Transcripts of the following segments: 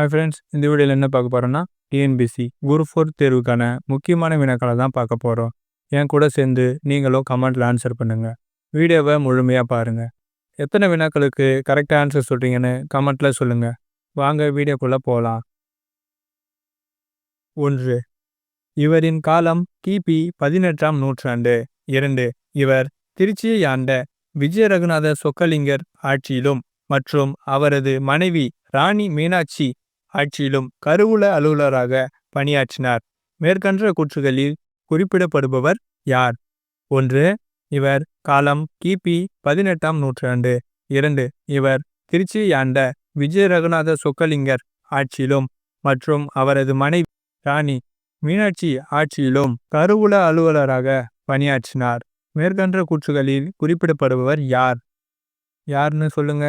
Hi friends இந்த வீடியோவில் என்ன பார்க்க போகிறோன்னா டிஎன்பிசி குரு ஃபோர் தேர்வுக்கான முக்கியமான வினாக்களை தான் பார்க்க போகிறோம் என் கூட சேர்ந்து நீங்களும் கமெண்ட்டில் ஆன்சர் பண்ணுங்கள் வீடியோவை முழுமையாக பாருங்கள் எத்தனை வினாக்களுக்கு கரெக்டாக ஆன்சர் சொல்கிறீங்கன்னு கமெண்ட்டில் சொல்லுங்கள் வாங்க வீடியோக்குள்ளே போகலாம் ஒன்று. இவரின் காலம் கிபி பதினெட்டாம் நூற்றாண்டு. இரண்டு. இவர் திருச்சியை ஆண்ட விஜய ரகுநாத சொக்கலிங்கர் ஆட்சியிலும் மற்றும் அவரது மனைவி ராணி மீனாட்சி ஆட்சியிலும் கருவூல அலுவலராக பணியாற்றினார். மேற்கன்ற கூற்றுகளில் குறிப்பிடப்படுபவர் யார்? ஒன்று இவர் காலம் கிபி பதினெட்டாம் நூற்றாண்டு. இரண்டு இவர் திருச்சி ஆண்ட விஜய ரகுநாத சொக்கலிங்கர் ஆட்சியிலும் மற்றும் அவரது மனைவி ராணி மீனாட்சி ஆட்சியிலும் கருவூல அலுவலராக பணியாற்றினார். மேற்கன்ற கூற்றுகளில் குறிப்பிடப்படுபவர் யார்? யாருன்னு சொல்லுங்க.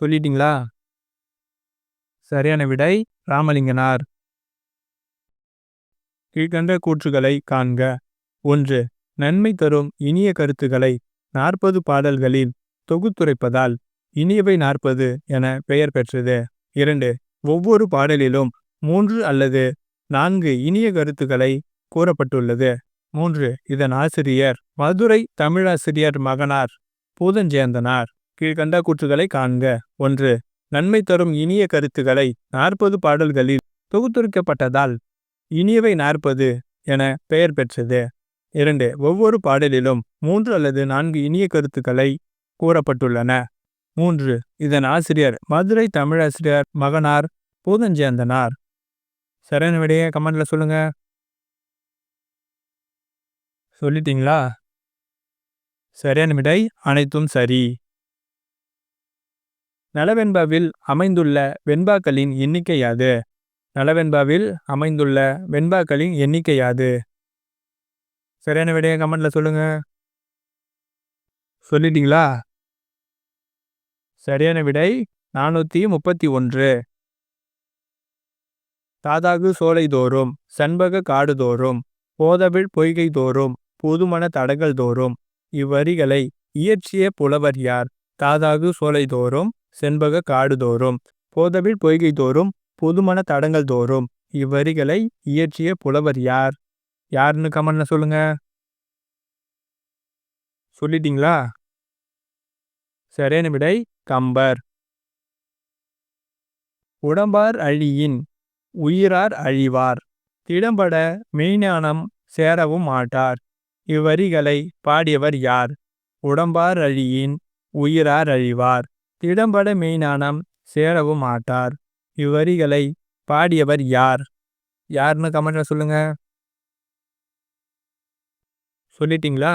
சொல்லிட்டீங்களா? சரியான விடை ராமலிங்கனார். கீழ்கண்ட கூற்றுகளை காண்க. ஒன்று நன்மை தரும் இனிய கருத்துக்களை நாற்பது பாடல்களில் தொகுத்துரைப்பதால் இனியவை நாற்பது என பெயர் பெற்றது. இரண்டு ஒவ்வொரு பாடலிலும் மூன்று அல்லது நான்கு இனிய கருத்துக்களை கூறப்பட்டுள்ளது. மூன்று இதன் ஆசிரியர் மதுரை தமிழாசிரியர் மகனார் பூதஞ்சேந்தனார். கீழ்கண்ட கூற்றுகளை காண்க. ஒன்று நன்மை தரும் இனிய கருத்துக்களை நாற்பது பாடல்களில் தொகுத்துரைக்கப்பட்டதால் இனியவை நாற்பது என பெயர் பெற்றது. இரண்டு ஒவ்வொரு பாடலிலும் மூன்று அல்லது நான்கு இனிய கருத்துக்களை கூறப்பட்டுள்ளன. மூன்று இதன் ஆசிரியர் மதுரை தமிழாசிரியர் மகனார் பூதஞ்சேந்தனார். சரியான விடைய கமெண்ட்ல சொல்லுங்க. சொல்லிட்டீங்களா? சரியான விடை அனைத்தும் சரி. நலவெண்பாவில் அமைந்துள்ள வெண்பாக்களின் எண்ணிக்கை யாது நலவெண்பாவில் அமைந்துள்ள வெண்பாக்களின் எண்ணிக்கை யாது சரியான விடைய கமெண்ட்ல சொல்லுங்க. சொல்லிட்டீங்களா? சரியான விடை நானூற்றி முப்பத்தி ஒன்று. தாதாகு சோலை தோறும் சண்பக காடு தோறும் போதவிழ் பொய்கை தோறும் புதுமண தடங்கள் தோறும் இவ்வரிகளை இயற்றிய புலவர் யார்? தாதாகு சோலை தோறும் செண்பக காடு தோறும் பொய்கை தோறும் புதுமண தடங்கள் தோறும் இவ்வரிகளை இயற்றிய புலவர் யார்? யாருன்னு கமெண்ட்ல சொல்லுங்க. சொல்லிட்டீங்களா? சரியான விடை கம்பர். உடம்பார் அழியின் உயிரார் அழிவார். திடம்பட மெய்ஞானம் சேரவும் மாட்டார். இவ்வரிகளை பாடியவர் யார்? உடம்பார் அழியின் உயிரார் அழிவார். திடம்பட மெய்ஞானம் சேரவும் மாட்டார் இவ்வரிகளை பாடியவர் யார்? யாருன்னு கமெண்ட்ல சொல்லுங்க. சொல்லிட்டீங்களா?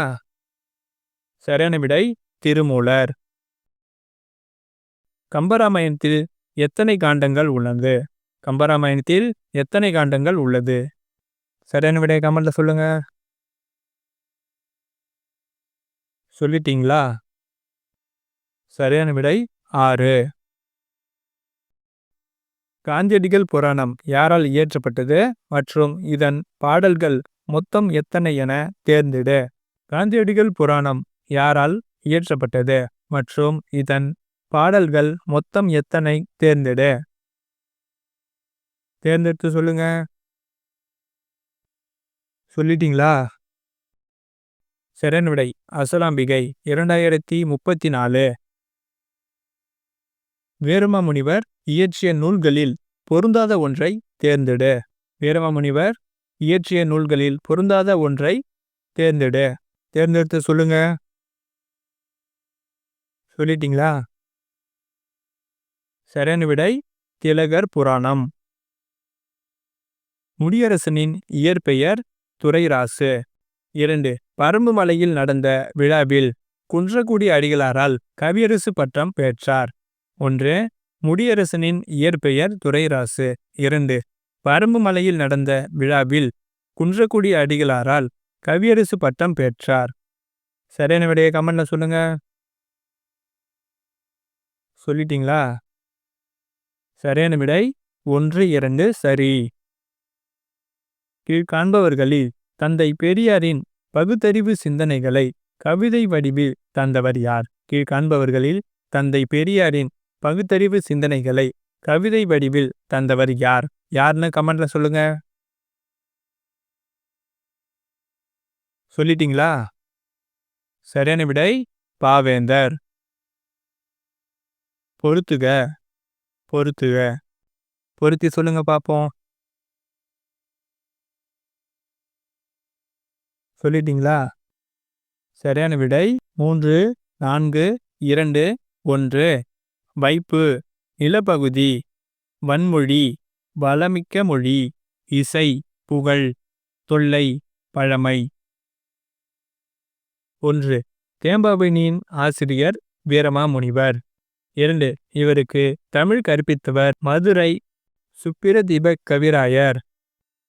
சரியான விடை திருமூலர். கம்பராமாயணத்தில் எத்தனை காண்டங்கள் உள்ளது? கம்பராமாயணத்தில் எத்தனை காண்டங்கள் உள்ளது? சரியான விடை கமெண்ட்ல சொல்லுங்க. சொல்லிட்டீங்களா? சரியான விடை ஆறு. காந்தியடிகள் புராணம் யாரால் இயற்றப்பட்டது மற்றும் இதன் பாடல்கள் மொத்தம் எத்தனை என தேர்ந்திடு. காந்தியடிகள் புராணம் யாரால் இயற்றப்பட்டது மற்றும் இதன் பாடல்கள் மொத்தம் எத்தனை தேர்ந்தெடு. தேர்ந்தெடுத்து சொல்லுங்க. சொல்லிட்டீங்களா? சரண் விடை அசலாம்பிகை இரண்டாயிரத்தி முப்பத்தி நாலு. வேரமாமுனிவர் இயற்றிய நூல்களில் பொருந்தாத ஒன்றை தேர்ந்தெடு. வீரமாமுனிவர் இயற்றிய நூல்களில் பொருந்தாத ஒன்றை தேர்ந்தெடு. தேர்ந்தெடுத்து சொல்லுங்க. சொல்லிட்டீங்களா? சரியான விடை திலகர் புராணம். முடியரசனின் இயற்பெயர் துரைராசு இரண்டு பரம்பு மலையில் நடந்த விழாவில் குன்றக்குடி அடிகளாரால் கவியரசு பட்டம் பெற்றார். ஒன்று முடியரசனின் இயற்பெயர் துரைராசு. இரண்டு பரம்பு மலையில் நடந்த விழாவில் குன்றக்குடி அடிகளாரால் கவியரசு பட்டம் பெற்றார். சரியான விடைய கமெண்ட்ல சொல்லுங்க. சொல்லிட்டீங்களா? சரியான விடை ஒன்று இரண்டு சரி. கீழ்காண்பவர்களில் தந்தை பெரியாரின் பகுத்தறிவு சிந்தனைகளை கவிதை வடிவில் தந்தவர் யார்? கீழ்காண்பவர்களில் தந்தை பெரியாரின் பகுத்தறிவு சிந்தனைகளை கவிதை வடிவில் தந்தவர் யார்? யாருன்னு கமெண்ட்ல சொல்லுங்க. சொல்லிட்டீங்களா? சரியான விடை பாவேந்தர். பொறுத்துக பொறுத்துக. பொருத்தி சொல்லுங்க பார்ப்போம் சொல்லிட்டீங்களா? சரியான விடை மூன்று நான்கு இரண்டு ஒன்று. வைப்பு நிலப்பகுதி வன்மொழி வளமிக்க மொழி இசை புகழ் தொல்லை பழமை. ஒன்று தேம்பாவணியின் ஆசிரியர் வீரமாமுனிவர். இரண்டு இவருக்கு தமிழ் கற்பித்தவர் மதுரை சுப்பிரதீப கவிராயர்.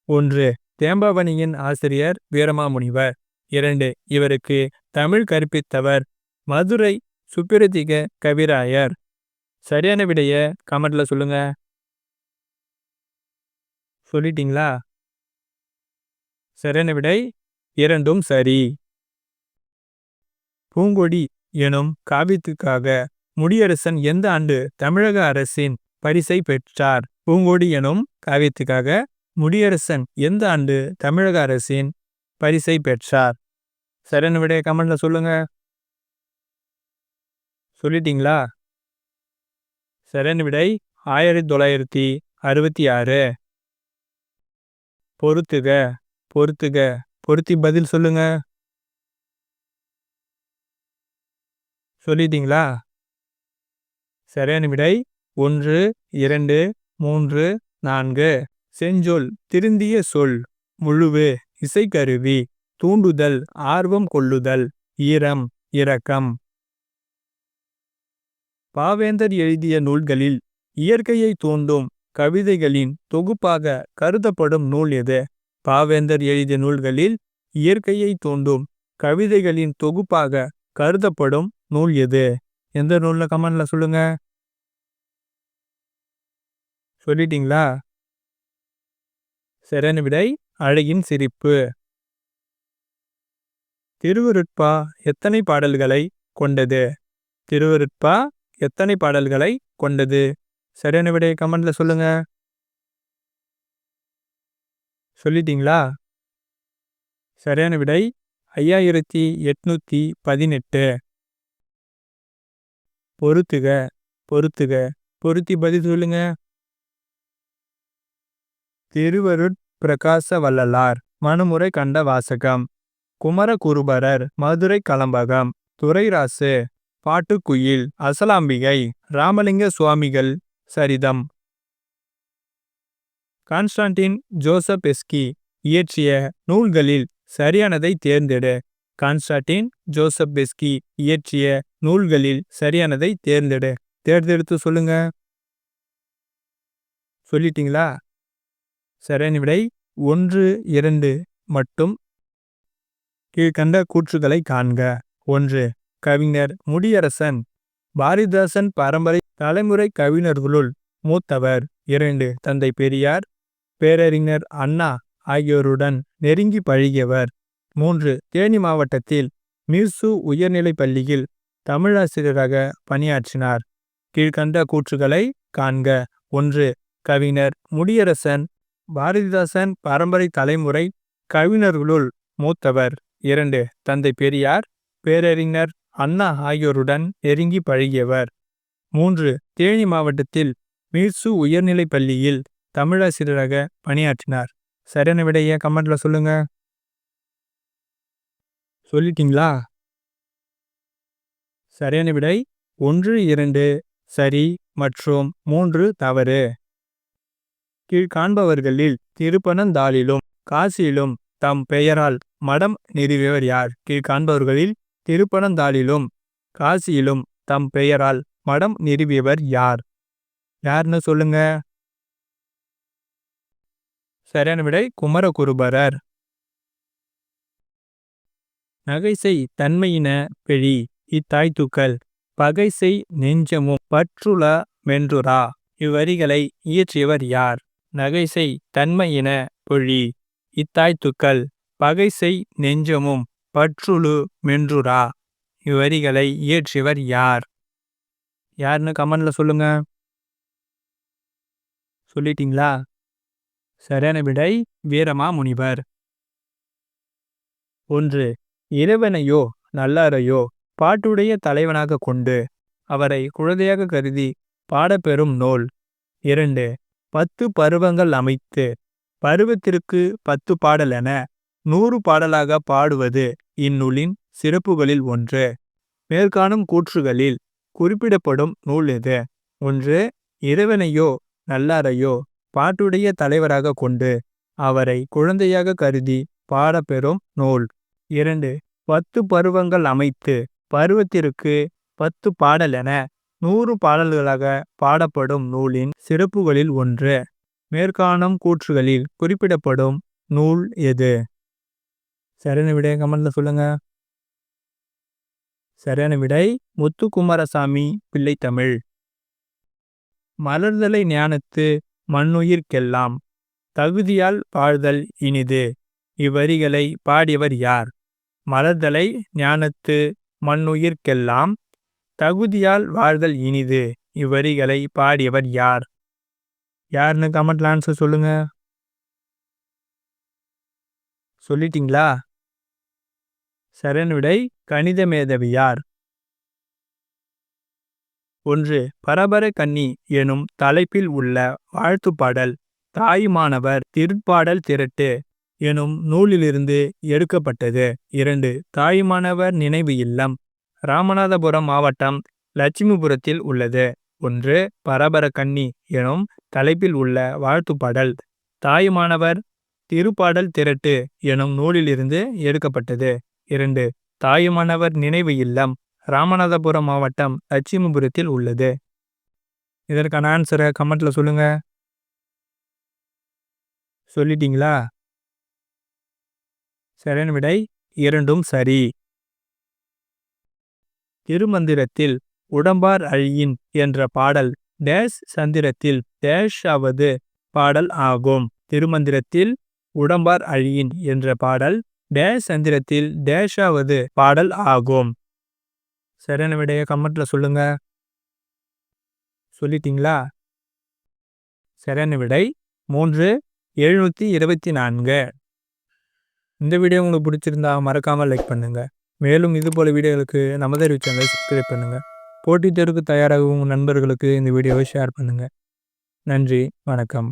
ஒன்று தேம்பாவணியின் ஆசிரியர் வீரமாமுனிவர். இரண்டு இவருக்கு தமிழ் கற்பித்தவர் மதுரை சுப்பிரதிக கவிராயர். சரியான விடையை கமெண்ட்ல சொல்லுங்க. சொல்லிட்டீங்களா? சரியான விடை இரண்டும் சரி. பூங்கொடி எனும் காவியத்துக்காக முடியரசன் எந்த ஆண்டு தமிழக அரசின் பரிசை பெற்றார்? பூங்கொடி எனும் காவியத்துக்காக முடியரசன் எந்த ஆண்டு தமிழக அரசின் பரிசை பெற்றார்? சரியான விடைய கமெண்ட்ல சொல்லுங்க. சொல்லிட்டீங்களா? சரியான விடை ஆயிரத்தி தொள்ளாயிரத்தி அறுபத்தி ஆறு. பொறுத்துக பொறுத்துக பொருத்தி பதில் சொல்லுங்க. சொல்லிட்டீங்களா? சரியான விடை ஒன்று இரண்டு மூன்று நான்கு. செஞ்சொல் திருந்திய சொல் முழுவு இசைக்கருவி தூண்டுதல் ஆர்வம் கொள்ளுதல் ஈரம் இரக்கம். பாவேந்தர் எழுதிய நூல்களில் இயற்கையை தூண்டும் கவிதைகளின் தொகுப்பாக கருதப்படும் நூல் எது? பாவேந்தர் எழுதிய நூல்களில் இயற்கையை தூண்டும் கவிதைகளின் தொகுப்பாக கருதப்படும் நூல் எது? எந்த நூல்ல கமெண்டில் சொல்லுங்க. சொல்லிட்டீங்களா? சரண விடை அழகின் சிரிப்பு. திருவருட்பா எத்தனை பாடல்களை கொண்டது? திருவருட்பா எத்தனை பாடல்களை கொண்டது? சரியான விடை கமெண்ட்ல சொல்லுங்க. சொல்லிட்டீங்களா? சரியான விடை ஐயாயிரத்தி எட்நூத்தி பதினெட்டு. பொறுத்துக பொறுத்துக. பொருத்தி பதில் சொல்லுங்க. திருவருட் பிரகாச வள்ளலார் மனுமுறை கண்ட வாசகம் குமரகுருபரர் மதுரை கலம்பகம். துரைராசு பாட்டுக்குயில் அசலாம்பிகை ராமலிங்க சுவாமிகள் சரிதம். கான்ஸ்டான்டின் ஜோசப் எஸ்கி இயற்றிய நூல்களில் சரியானதை தேர்ந்தெடு. கான்ஸ்டான்டின் ஜோசப் பெஸ்கி இயற்றிய நூல்களில் சரியானதை தேர்ந்தெடு. தேர்ந்தெடுத்து சொல்லுங்க. சொல்லிட்டீங்களா? சரியான விடை ஒன்று இரண்டு மட்டும் கீழ்கண்ட கூற்றுகளை காண்க. ஒன்று கவிஞர் முடியரசன் பாரதிதாசன் பரம்பரை தலைமுறை கவிஞர்களுள் மூத்தவர். இரண்டு தந்தை பெரியார் பேரறிஞர் அண்ணா ஆகியோருடன் நெருங்கி பழகியவர். மூன்று தேனி மாவட்டத்தில் மிர்சு உயர்நிலைப் பள்ளியில் தமிழாசிரியராக பணியாற்றினார். கீழ்கண்ட கூற்றுகளை காண்க. ஒன்று கவிஞர் முடியரசன் பாரதிதாசன் பரம்பரை தலைமுறை கவிஞர்களுள் மூத்தவர். இரண்டு தந்தை பெரியார் பேரறிஞர் அண்ணா ஆகியோருடன் நெருங்கி பழகியவர். மூன்று தேனி மாவட்டத்தில் மீர்சு உயர்நிலைப் பள்ளியில் தமிழாசிரியராக பணியாற்றினார். சரியான விடைய கமெண்ட்ல சொல்லுங்க. சொல்லிட்டீங்களா? சரியான விடை ஒன்று இரண்டு சரி மற்றும் மூன்று தவறு. கீழ்காண்பவர்களில் திருப்பனந்தாளிலும் காசியிலும் தம் பெயரால் மடம் நிறுவியவர் யார்? கீழ்காண்பவர்களில் திருப்பனந்தாளிலும் காசியிலும் தம் பெயரால் மடம் நிறுவியவர் யார்? யாருன்னு சொல்லுங்க. சரியான விடை குமரகுருபரர். நகைசை தன்மையின பெழி இத்தாய்த்துக்கள் பகைசை நெஞ்சமும் பற்றுள மென்றுரா இவ்வரிகளை இயற்றியவர் யார்? நகைசை தன்மையின பொழி இத்தாய்த்துக்கள் பகைசை நெஞ்சமும் பற்றுழு மென்றுரா இவ்வரிகளை இயற்றியவர் யார்? யாருன்னு கமெண்ட்ல சொல்லுங்க. சொல்லிட்டீங்களா? சரியான விடை வீரமா முனிவர் ஒன்று இறைவனையோ நல்லாரையோ பாட்டுடைய தலைவனாக கொண்டு அவரை குழந்தையாக கருதி பாடப்பெறும் நூல். இரண்டு பத்து பருவங்கள் அமைத்து பருவத்திற்கு பத்து பாடல் என நூறு பாடலாக பாடுவது இந்நூலின் சிறப்புகளில் ஒன்று. மேற்காணும் கூற்றுகளில் குறிப்பிடப்படும் நூல் எது? ஒன்று இறைவனையோ நல்லாரையோ பாட்டுடைய தலைவராக கொண்டு அவரை குழந்தையாக கருதி பாடப்பெறும் நூல். இரண்டு பத்து பருவங்கள் அமைத்து பருவத்திற்கு பத்து பாடல் என நூறு பாடல்களாக பாடப்படும் நூலின் சிறப்புகளில் ஒன்று. மேற்காணும் கூற்றுகளில் குறிப்பிடப்படும் நூல் எது? சரியான விடை கமெண்ட்ல சொல்லுங்க? சரியான விடை முத்துக்குமாரசாமி பிள்ளை தமிழ். மலர்தலை ஞானத்து மண்ணுயிர்க்கெல்லாம் தகுதியால் வாழ்தல் இனிது. இவ்வரிகளை பாடியவர் யார்? மலர்தலை ஞானத்து மண்ணுயிர்க்கெல்லாம் தகுதியால் வாழ்தல் இனிது. இவ்வரிகளை பாடியவர் யார்? யாருன்னு கமெண்ட்ல ஆன்சர் சொல்லுங்க. சொல்லிட்டீங்களா? சரணுடை விடை கணித மேதவியார் ஒன்று பரபர கன்னி எனும் தலைப்பில் உள்ள வாழ்த்துப்பாடல் தாயுமானவர் திருப்பாடல் திரட்டு எனும் நூலிலிருந்து எடுக்கப்பட்டது. இரண்டு தாயுமானவர் நினைவு இல்லம் ராமநாதபுரம் மாவட்டம் லட்சுமிபுரத்தில் உள்ளது. ஒன்று பரபர கன்னி எனும் தலைப்பில் உள்ள வாழ்த்துப்பாடல் தாயுமானவர் திருப்பாடல் திரட்டு எனும் நூலிலிருந்து எடுக்கப்பட்டது. இரண்டு தாயுமானவர் நினைவு இல்லம் ராமநாதபுரம் மாவட்டம் லட்சுமிபுரத்தில் உள்ளது. இதற்கான ஆன்சரை கமெண்ட்ல சொல்லுங்க. சொல்லிட்டீங்களா? சரண் விடை இரண்டும் சரி. திருமந்திரத்தில் உடம்பார் அழியின் என்ற பாடல் டேஷ் சந்திரத்தில் டேஷ் ஆவது பாடல் ஆகும். திருமந்திரத்தில் உடம்பார் அழியின் என்ற பாடல் டேஷ் சந்திரத்தில் டேஷாவது பாடல் ஆகும். சரியான விடைய கமெண்ட்ல சொல்லுங்க. சொல்லிட்டீங்களா? சரியான விடை மூன்று எழுநூற்றி இருபத்தி நான்கு. இந்த வீடியோ உங்களுக்கு பிடிச்சிருந்தா மறக்காமல் லைக் பண்ணுங்க. மேலும் இது போல வீடியோகளுக்கு நமது சேனலை சப்ஸ்கிரைப் பண்ணுங்க. போட்டித் தேர்வுக்கு தயாராகும் உங்கள் நண்பர்களுக்கு இந்த வீடியோவை ஷேர் பண்ணுங்க. நன்றி வணக்கம்.